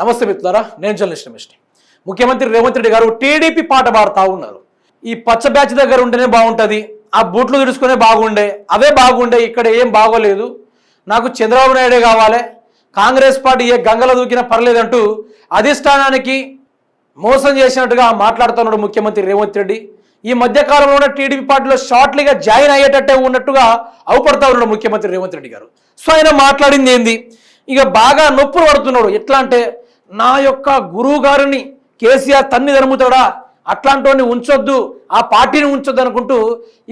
నమస్తే మిత్రులారా నేను జర్నలిస్ట్ మిస్టి ముఖ్యమంత్రి రేవంత్ రెడ్డి గారు టీడీపీ పాట పాడుతూ ఉన్నారు. ఈ పచ్చ బ్యాచ్ దగ్గర ఉంటేనే బాగుంటుంది ఆ బూట్లు తుడుచుకునే బాగుండే అవే బాగుండే ఇక్కడ ఏం బాగోలేదు. నాకు చంద్రబాబు నాయుడే కావాలి కాంగ్రెస్ పార్టీ ఏ గంగలో దూకినా పర్లేదంటూ అధిష్టానానికి మోసం చేసినట్టుగా మాట్లాడుతున్నాడు ముఖ్యమంత్రి రేవంత్ రెడ్డి. ఈ మధ్యకాలంలో టీడీపీ పార్టీలో షార్ట్లీగా జాయిన్ అయ్యేటట్టే ఉన్నట్టుగా అవుపడతా ఉన్నాడు ముఖ్యమంత్రి రేవంత్ రెడ్డి గారు. సో ఆయన మాట్లాడింది ఏంది? ఇక బాగా నొప్పులు పడుతున్నాడు. ఎట్లా అంటే నా యొక్క గురువు గారిని కేసీఆర్ తన్ని తరుముతాడా? అట్లాంటి ఉంచొద్దు ఆ పార్టీని ఉంచొద్దు అనుకుంటూ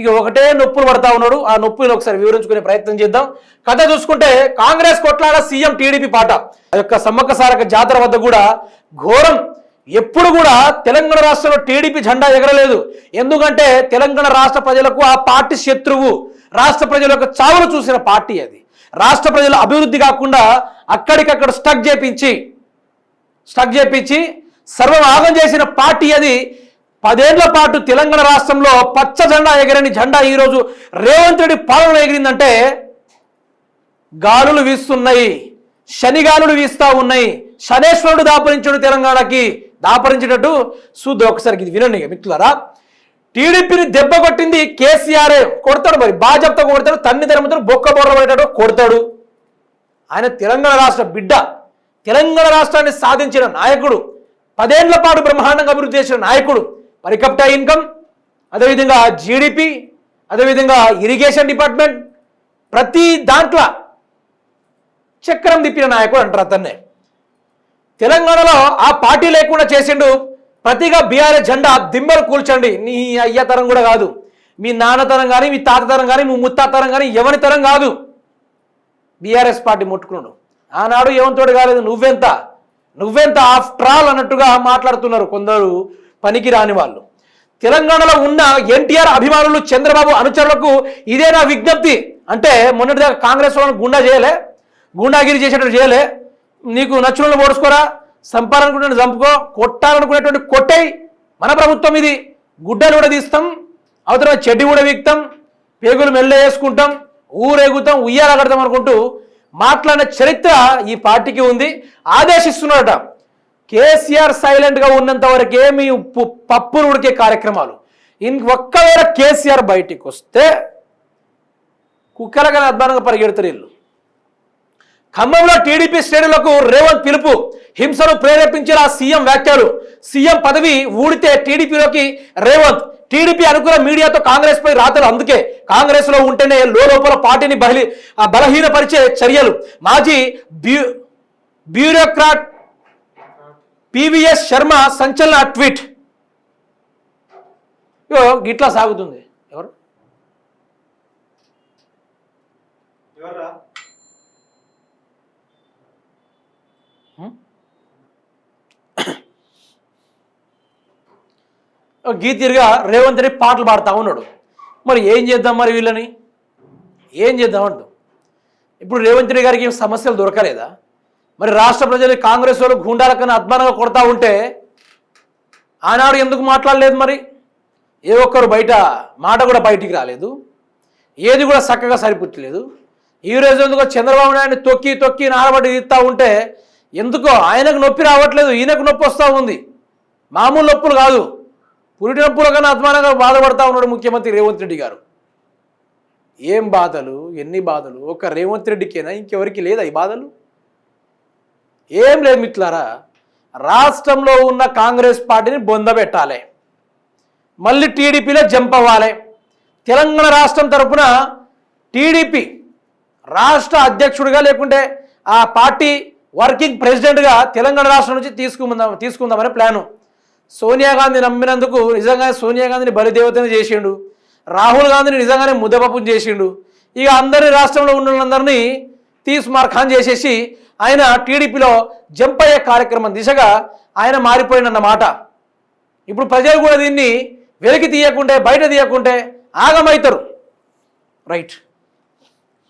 ఇక ఒకటే నొప్పులు పడతా ఉన్నాడు. ఆ నొప్పులు ఒకసారి వివరించుకునే ప్రయత్నం చేద్దాం. కథ చూసుకుంటే కాంగ్రెస్ కొట్లాడ సీఎం టీడీపీ పాట. ఆ యొక్క సమ్మక్క సారక జాతర వద్ద కూడా ఘోరం. ఎప్పుడు కూడా తెలంగాణ రాష్ట్రంలో టీడీపీ జెండా ఎగరలేదు. ఎందుకంటే తెలంగాణ రాష్ట్ర ప్రజలకు ఆ పార్టీ శత్రువు. రాష్ట్ర ప్రజల యొక్క చావును చూసిన పార్టీ అది. రాష్ట్ర ప్రజల అభివృద్ధి కాకుండా అక్కడికక్కడ స్టక్ చేపించి స్టక్ చేపించి సర్వనాగం చేసిన పార్టీ అది పదేళ్ళ పాటు తెలంగాణ రాష్ట్రంలో పచ్చ జెండా ఎగరని జెండా ఈరోజు రేవంత్ రెడ్డి పాలన ఎగిరిందంటే గాలులు వీస్తున్నాయి శనిగాలులు వీస్తా ఉన్నాయి. శనేశ్వరుడు దాపరించాడు తెలంగాణకి. దాపరించేటట్టు చూద్దాం ఒకసారి ఇది వినండి మిత్రులరా. టీడీపీని దెబ్బ కొట్టింది కేసీఆర్. కొడతాడు మరి. బాజప్తో కొడతాడు తన్ని ధర్మతో బొక్క బొర్ర పడేటాడు కొడతాడు. ఆయన తెలంగాణ రాష్ట్ర బిడ్డ. తెలంగాణ రాష్ట్రాన్ని సాధించిన నాయకుడు పదేళ్ళ పాటు బ్రహ్మాండంగా అభివృద్ధి చేసిన నాయకుడు పరికప్టా ఇన్కమ్ అదేవిధంగా జీడిపి అదేవిధంగా ఇరిగేషన్ డిపార్ట్మెంట్ ప్రతి దాంట్లో చక్రం తిప్పిన నాయకుడు అంటారు అతన్నే. తెలంగాణలో ఆ పార్టీ లేకుండా చేసిండు ప్రతిగా బీఆర్ఎస్ జెండా దిమ్మలు కూల్చండి. నీ అయ్యతరం కూడా కాదు మీ నాన్నతరం కానీ మీ తాతతరం కానీ మీ ముత్తాతరం కానీ ఎవరి తరం కాదు. బీఆర్ఎస్ పార్టీ ముట్టుకున్నాడు. ఆనాడు ఏమంతోడు కాలేదు నువ్వెంత? నువ్వెంత ఆఫ్టర్ ఆల్ అన్నట్టుగా మాట్లాడుతున్నారు కొందరు పనికి రాని వాళ్ళు. తెలంగాణలో ఉన్న ఎన్టీఆర్ అభిమానులు చంద్రబాబు అనుచరులకు ఇదే నా విజ్ఞప్తి. అంటే మొన్నటిదాకా కాంగ్రెస్ వాళ్ళని గుండా చేయలే గుండాగిరి చేసేటట్టు చేయలే. నీకు నచ్చిన ఓడుచుకోరా సంపాలనుకునే చంపుకో కొట్టాలనుకునేటువంటి కొట్టే మన ప్రభుత్వం ఇది. గుడ్డలు కూడా తీస్తాం అవతల చెడ్డి కూడా వీక్తాం పేగులు మెల్ల వేసుకుంటాం ఊరేగుతాం ఉయ్యాల కడతాం అనుకుంటూ మాట్లాడిన చరిత్ర ఈ పార్టీకి ఉంది. ఆదేశిస్తున్నాడట కేసీఆర్ సైలెంట్గా ఉన్నంత వరకే మీ ఉప్పు పప్పులు ఉడికే కార్యక్రమాలు. ఇన్ ఒక్కవేళ కేసీఆర్ బయటికి వస్తే కుక్కలకని అద్భుతంగా పరిగెడతారు వీళ్ళు. ఖమ్మంలో టీడీపీ శ్రేణులకు రేవంత్ పిలుపు హింసను ప్రేరేపించిన సీఎం వ్యాఖ్యలు. సీఎం పదవి ఊడితే టీడీపీలోకి రేవంత్ టీడీపీ అనుకున్న మీడియాతో కాంగ్రెస్ పై రాతలు. అందుకే కాంగ్రెస్లో ఉంటేనే లోపల పార్టీని ఆ బలహీనపరిచే చర్యలు. మాజీ బ్యూ బ్యూరోక్రాట్ పివిఎస్ శర్మ సంచలన ట్వీట్. గిట్లా సాగుతుంది. ఎవరు? గీతిరిగా రేవంత్ రెడ్డి పాటలు పాడుతూ ఉన్నాడు. మరి ఏం చేద్దాం మరి వీళ్ళని? ఏం చేద్దాం అంటూ. ఇప్పుడు రేవంత్ రెడ్డి గారికి ఏం సమస్యలు దొరకలేదా? మరి రాష్ట్ర ప్రజలు కాంగ్రెస్ వాళ్ళు గుండాల కన్నా అద్మానంగా కొడతా ఉంటే ఆనాడు ఎందుకు మాట్లాడలేదు మరి? ఏ ఒక్కరు బయట మాట కూడా బయటికి రాలేదు. ఏది కూడా చక్కగా సరిపుట్టలేదు. ఈ రోజు ఎందుకో చంద్రబాబు నాయుడు తొక్కి తొక్కి నారబడి తీస్తూ ఉంటే ఎందుకో ఆయనకు నొప్పి రావట్లేదు ఈయనకు నొప్పి వస్తూ ఉంది. మామూలు నొప్పులు కాదు. పురిటినప్పుడు నొప్పుల కన్నా బాధపడతా ఉన్నాడు ముఖ్యమంత్రి రేవంత్ రెడ్డి గారు. ఏం బాధలు? ఎన్ని బాధలు? ఒక రేవంత్ రెడ్డికేనా? ఇంకెవరికి లేదా ఈ బాధలు? ఏం లేదు మిట్లారా రాష్ట్రంలో ఉన్న కాంగ్రెస్ పార్టీని బొందబెట్టాలి మళ్ళీ టీడీపీలో జంప్ అవ్వాలి తెలంగాణ రాష్ట్రం తరఫున టీడీపీ రాష్ట్ర అధ్యక్షుడిగా లేకుంటే ఆ పార్టీ వర్కింగ్ ప్రెసిడెంట్గా తెలంగాణ రాష్ట్రం నుంచి తీసుకుందాం తీసుకుందామనే ప్లాను. సోనియా గాంధీ నమ్మినందుకు నిజంగానే సోనియా గాంధీని బలిదేవతను చేసిండు. రాహుల్ గాంధీని నిజంగానే ముద్దపప్పు చేసిండు. ఇక అందరి రాష్ట్రంలో ఉన్న వాళ్ళందరినీ తీసి మార్ఖాన్ చేసేసి ఆయన టీడీపీలో జంప్ అయ్యే కార్యక్రమం దిశగా ఆయన మారిపోయిందన్నమాట ఇప్పుడు ప్రజలు కూడా దీన్ని వెలికి తీయకుంటే బయట తీయకుంటే ఆగమవుతారు రైట్.